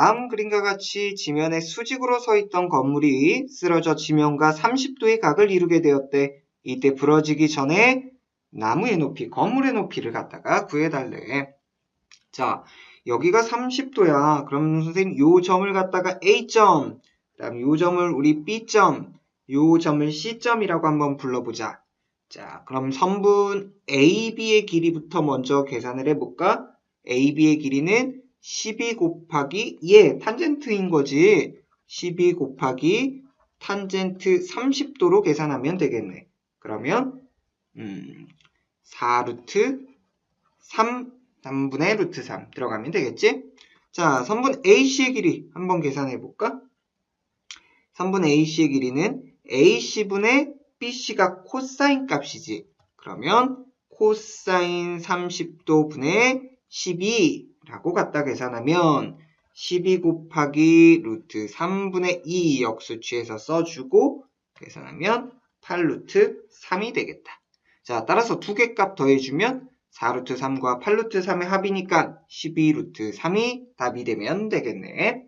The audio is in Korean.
다음 그림과 같이 지면에 수직으로 서 있던 건물이 쓰러져 지면과 30도의 각을 이루게 되었대. 이때 부러지기 전에 나무의 높이, 건물의 높이를 갖다가 구해달래. 자, 여기가 30도야. 그럼 선생님 요 점을 갖다가 A점, 그 다음 요 점을 우리 B점, 요 점을 C점이라고 한번 불러보자. 자, 그럼 선분 AB의 길이부터 먼저 계산을 해볼까? AB의 길이는 12 곱하기 예, 탄젠트인 거지. 12 곱하기 탄젠트 30도로 계산하면 되겠네. 그러면 음, 4루트 3 3분의 루트 3 들어가면 되겠지? 자, 선분 AC의 길이 한번 계산해 볼까? 선분 AC의 길이는 AC분의 BC가 코사인 값이지. 그러면 코사인 30도 분의 12 라고 갖다 계산하면 12 곱하기 루트 3분의 2 역수치해서 써주고 계산하면 8루트 3이 되겠다. 자, 따라서 두 개 값 더해주면 4루트 3과 8루트 3의 합이니까 12루트 3이 답이 되면 되겠네.